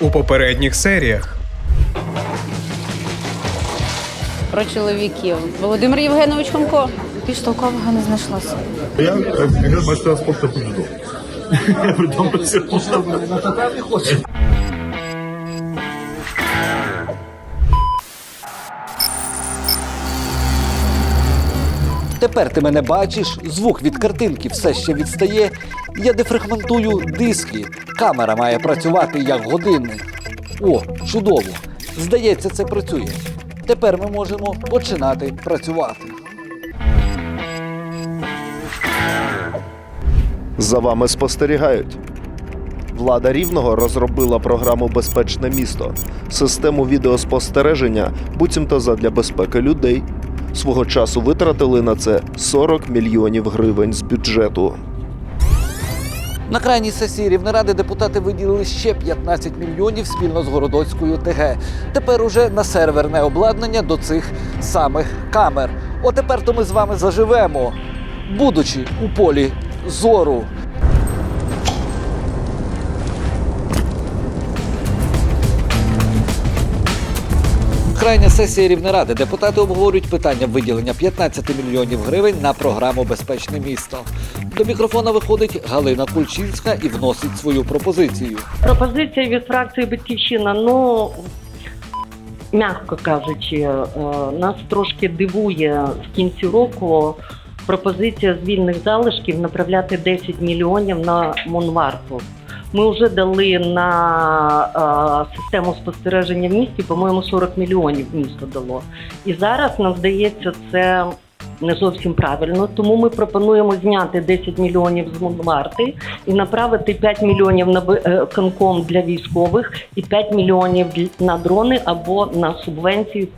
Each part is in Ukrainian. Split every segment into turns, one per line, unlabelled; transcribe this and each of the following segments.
у попередніх серіях.
Про чоловіків. Володимир Євгенович Хомко. Більш толкового не знайшлося.
Я майстер спорту по дзюдо.
Тепер ти мене бачиш, звук від картинки все ще відстає. Я дефрагментую диски. Камера має працювати як годинник. О, чудово! Здається, це працює. Тепер ми можемо починати працювати.
За вами спостерігають. Влада Рівного розробила програму Безпечне місто, систему відеоспостереження, буцімто задля безпеки людей. Свого часу витратили на це 40 мільйонів гривень з бюджету.
На крайній сесії Рівнеради депутати виділили ще 15 мільйонів спільно з Городоцькою ТГ. Тепер уже на серверне обладнання до цих самих камер. Отепер то ми з вами заживемо, будучи у полі зору. Крайня сесія Рівнеради. Депутати обговорюють питання виділення 15 мільйонів гривень на програму Безпечне місто. До мікрофона виходить Галина Кульчинська і вносить свою пропозицію.
Пропозиція від фракції Батьківщина, ну м'яко кажучи, е, нас трошки дивує в кінці року пропозиція з вільних залишків направляти 10 мільйонів на Монварту. Ми вже дали на е, систему спостереження в місті, по-моєму, 40 мільйонів місто дало. І зараз нам здається, це не зовсім правильно. Тому ми пропонуємо зняти 10 мільйонів з Монварти і направити 5 мільйонів на е, конком для військових і 5 мільйонів на дрони або на субвенцію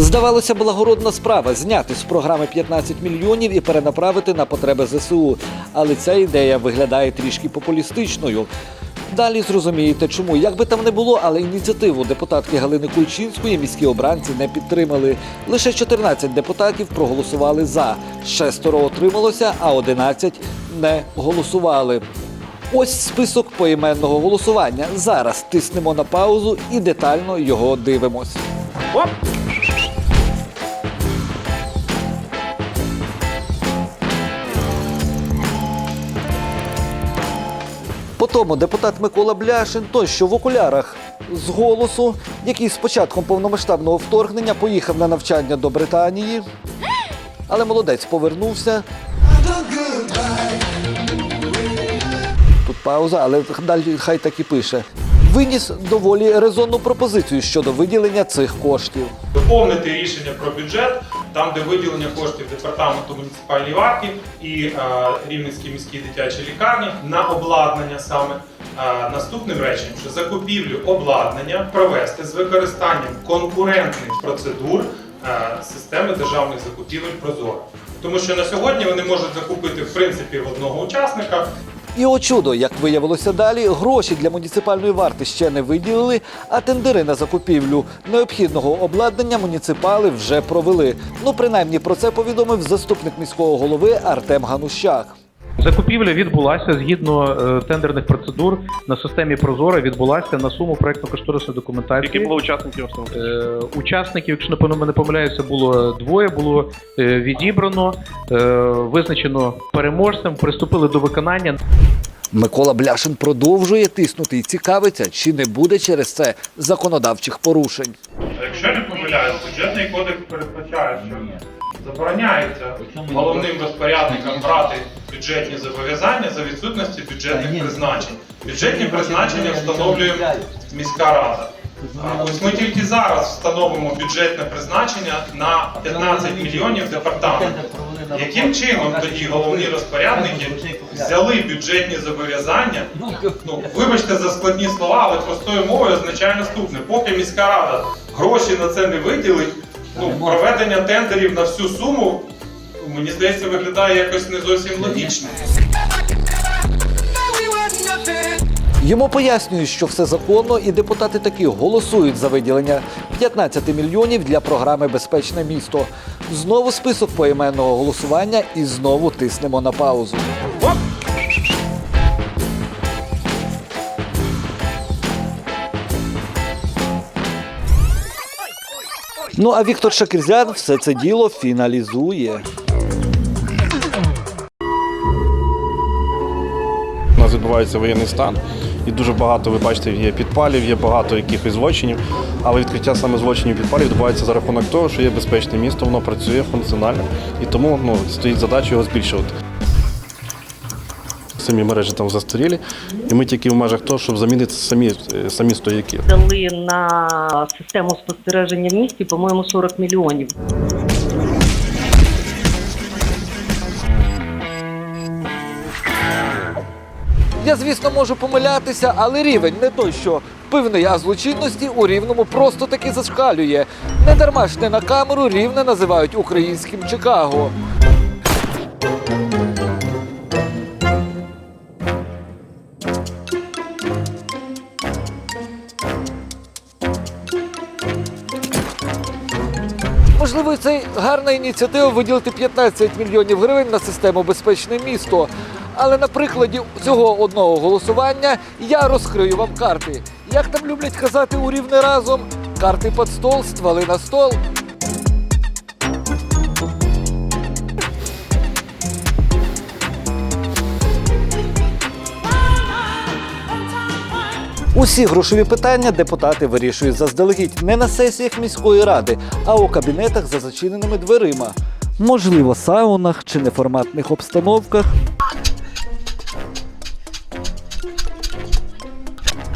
Здавалося, благородна справа зняти з програми 15 мільйонів і перенаправити на потреби ЗСУ. Але ця ідея виглядає трішки популістичною. Далі зрозумієте, чому як би там не було, але ініціативу депутатки Галини Кульчинської міські обранці не підтримали. Лише 14 депутатів проголосували за, шестеро отрималося, а 11 не голосували. Ось список поіменного голосування. Зараз тиснемо на паузу і детально його дивимось. Потому депутат Микола Бляшин, той, що в окулярах з голосу, який з початком повномасштабного вторгнення поїхав на навчання до Британії, але молодець повернувся. Тут пауза, але далі хай так і пише. Виніс доволі резонну пропозицію щодо виділення цих коштів.
доповнити рішення про бюджет, там, де виділення коштів департаменту муніципальної варті і е, Рівненській міській дитячій лікарні на обладнання саме. е, наступним реченням, що закупівлю обладнання провести з використанням конкурентних процедур е, системи державних закупівель Прозоро. Тому що на сьогодні вони можуть закупити в принципі в одного учасника
І о чудо, як виявилося далі, гроші для муніципальної варти ще не виділили, а тендери на закупівлю необхідного обладнання муніципали вже провели. Ну, принаймні про це повідомив заступник міського голови Артем Ганущак.
Закупівля відбулася згідно е, тендерних процедур на системі Прозора відбулася на суму проектно-кошторисної документації.
Які були учасники основних?
Е, учасників, якщо напевно не помиляюся, було двоє. Було е, відібрано, е, визначено переможцем, приступили до виконання.
Микола Бляшин продовжує тиснути і цікавиться, чи не буде через це законодавчих порушень.
Якщо не помиляюсь, бюджетний кодекс передбачає, що забороняється головним розпорядникам брати бюджетні зобов'язання за відсутності бюджетних призначень. Бюджетні призначення встановлює міська рада. Ось ми тільки зараз встановимо бюджетне призначення на 15 мільйонів департаменту. Яким чином тоді головні розпорядники взяли бюджетні зобов'язання? Ну вибачте за складні слова, але простою мовою означає наступне: поки міська рада гроші на це не виділить, ну проведення тендерів на всю суму мені здається виглядає якось не зовсім логічно.
Йому пояснюють, що все законно, і депутати таки голосують за виділення 15 мільйонів для програми Безпечне місто. Знову список поіменного голосування і знову тиснемо на паузу. Ну а Віктор Шакірзян все це діло фіналізує.
У нас відбувається воєнний стан, і дуже багато, ви бачите, є підпалів, є багато якихось злочинів. Але відкриття саме злочинів підпалів відбувається за рахунок того, що є безпечне місто, воно працює функціонально. І тому ну, стоїть задача його збільшувати. Самі мережі там застарілі, і ми тільки в межах того, щоб замінити самі, е, самі стояки.
Дали на систему спостереження в місті, по-моєму, 40 мільйонів.
Я, звісно, можу помилятися, але рівень не той, що пивний, а злочинності у рівному просто таки зашкалює. Не дарма ж не на камеру рівне називають українським Чикаго. Це гарна ініціатива виділити 15 мільйонів гривень на систему Безпечне місто. Але на прикладі цього одного голосування я розкрию вам карти. Як там люблять казати у рівне разом, карти під стол, стволи на стол. Усі грошові питання депутати вирішують заздалегідь не на сесіях міської ради, а у кабінетах за зачиненими дверима. Можливо, саунах чи неформатних обстановках.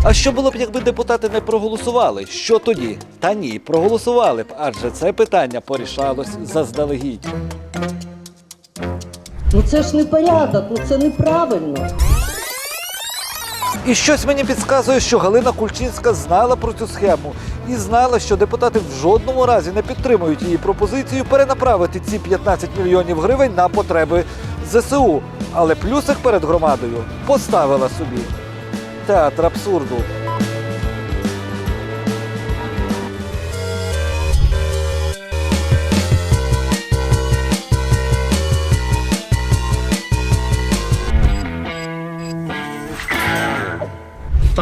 А що було б, якби депутати не проголосували? Що тоді? Та ні, проголосували б, адже це питання порішалось заздалегідь.
Ну це ж не порядок, ну це неправильно.
І щось мені підказує, що Галина Кульчинська знала про цю схему і знала, що депутати в жодному разі не підтримують її пропозицію перенаправити ці 15 мільйонів гривень на потреби ЗСУ. Але плюсик перед громадою поставила собі. Театр абсурду.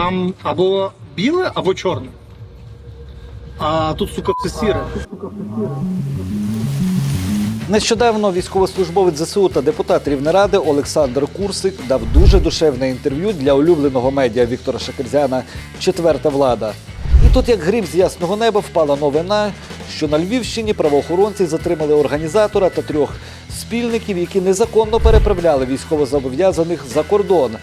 Там або біле, або чорне. А тут, сука, все сіре.
Нещодавно військовослужбовець ЗСУ та депутат Рівнеради Олександр Курсик дав дуже душевне інтерв'ю для улюбленого медіа Віктора Шакерзяна Четверта влада. І тут, як грім з ясного неба, впала новина, що на Львівщині правоохоронці затримали організатора та трьох спільників, які незаконно переправляли військовозобов'язаних за кордон.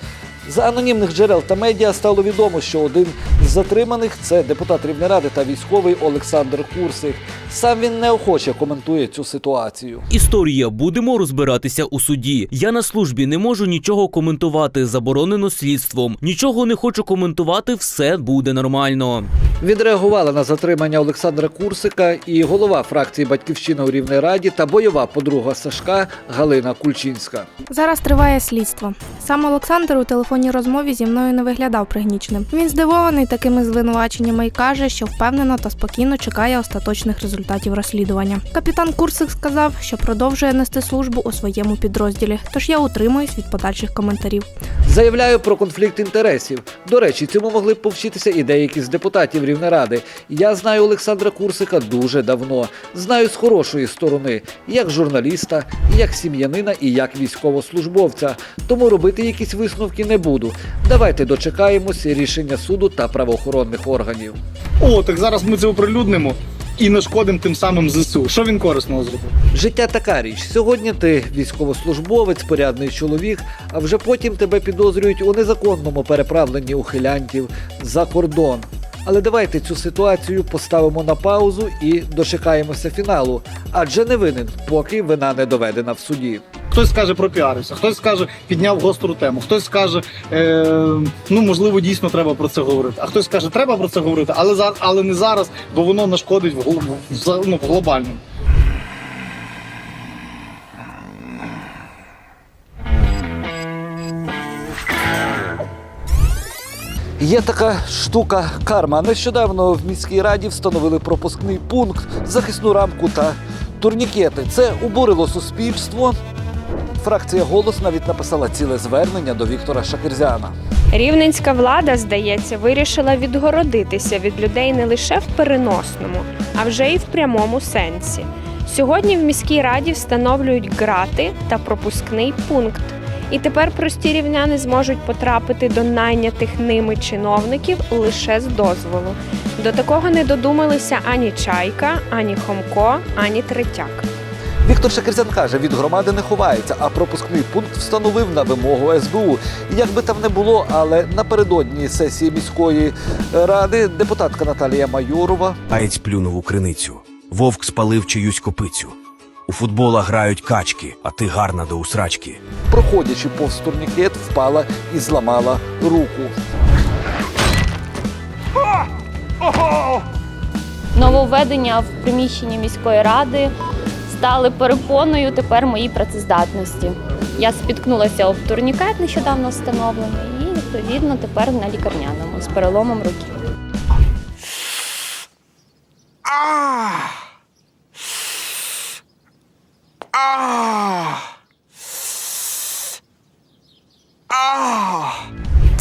За анонімних джерел та медіа стало відомо, що один з затриманих це депутат Рівнеради та військовий Олександр Курсик. Сам він неохоче коментує цю ситуацію.
Історія будемо розбиратися у суді. Я на службі не можу нічого коментувати, заборонено слідством. Нічого не хочу коментувати, все буде нормально.
Відреагувала на затримання Олександра Курсика і голова фракції Батьківщина у Рівній Раді та бойова подруга Сашка Галина Кульчинська.
Зараз триває слідство. Сам Олександр у телефонній розмові зі мною не виглядав пригніченим. Він здивований такими звинуваченнями і каже, що впевнено та спокійно чекає остаточних результатів розслідування. Капітан Курсик сказав, що продовжує нести службу у своєму підрозділі, тож я утримуюсь від подальших коментарів.
Заявляю про конфлікт інтересів. До речі, цьому могли б повчитися і деякі з депутатів Рівнеради. Я знаю Олександра Курсика дуже давно. Знаю з хорошої сторони, як журналіста, як сім'янина і як військовослужбовця. Тому робити якісь висновки не буду. Давайте дочекаємось рішення суду та правоохоронних органів.
О, так зараз ми це оприлюднимо і нашкодимо тим самим ЗСУ. Що він корисного зробив?
Життя така річ. Сьогодні ти військовослужбовець, порядний чоловік, а вже потім тебе підозрюють у незаконному переправленні ухилянтів за кордон. Але давайте цю ситуацію поставимо на паузу і дочекаємося фіналу, адже не винен, поки вина не доведена в суді.
Хтось скаже пропіарився, хтось скаже, підняв гостру тему, хтось скаже, е, ну можливо, дійсно треба про це говорити. А хтось скаже, треба про це говорити, але за- але не зараз, бо воно нашкодить в, ну, в глобальному.
Є така штука карма. Нещодавно в міській раді встановили пропускний пункт, захисну рамку та турнікети. Це обурило суспільство. фракція голос навіть написала ціле звернення до Віктора Шакерзяна.
Рівненська влада, здається, вирішила відгородитися від людей не лише в переносному, а вже й в прямому сенсі. Сьогодні в міській раді встановлюють грати та пропускний пункт. І тепер прості рівняни зможуть потрапити до найнятих ними чиновників лише з дозволу. До такого не додумалися ані Чайка, ані Хомко, ані Третяк.
Віктор Шакерзян каже, від громади не ховається, а пропускний пункт встановив на вимогу СБУ. І Як би там не було, але напередодні сесії міської ради депутатка Наталія Майорова
Аєць плюнув у криницю. Вовк спалив чиюсь копицю. У футбола грають качки, а ти гарна до усрачки.
проходячи повз турнікет, впала і зламала руку.
Нововведення в приміщенні міської ради стали перепоною тепер моїй працездатності. Я спіткнулася об турнікет нещодавно встановлений і відповідно тепер на лікарняному з переломом руки.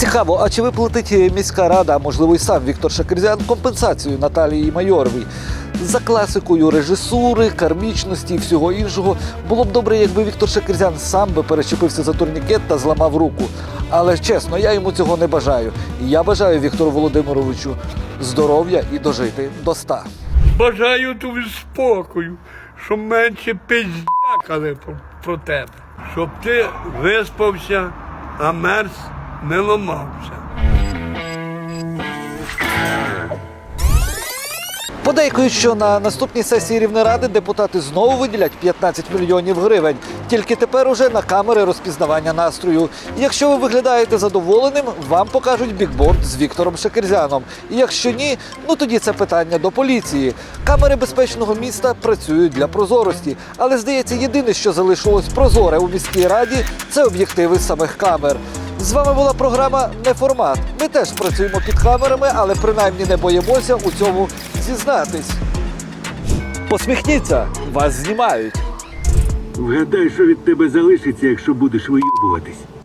Цікаво, а чи виплатить міська рада, а можливо і сам Віктор Шакерзян, компенсацію Наталії Майоровій? За класикою режисури, кармічності і всього іншого було б добре, якби Віктор Шакерзян сам би перечепився за турнікет та зламав руку. Але чесно, я йому цього не бажаю. Я бажаю Віктору Володимировичу здоров'я і дожити до ста.
Бажаю тобі спокою, щоб менше пиздякали про тебе. Щоб ти виспався, а мерз не ламався.
Подейкують, що на наступній сесії Рівнеради депутати знову виділять 15 мільйонів гривень. Тільки тепер уже на камери розпізнавання настрою. Якщо ви виглядаєте задоволеним, вам покажуть бікборд з Віктором Шекерзяном. І якщо ні, ну тоді це питання до поліції. Камери безпечного міста працюють для прозорості, але здається, єдине, що залишилось прозоре у міській раді, це об'єктиви самих камер. З вами була програма Неформат. Ми теж працюємо під камерами, але принаймні не боїмося у цьому зізнатись. Посміхніться, вас знімають.
Вгадай, що від тебе залишиться, якщо будеш вийобуватись.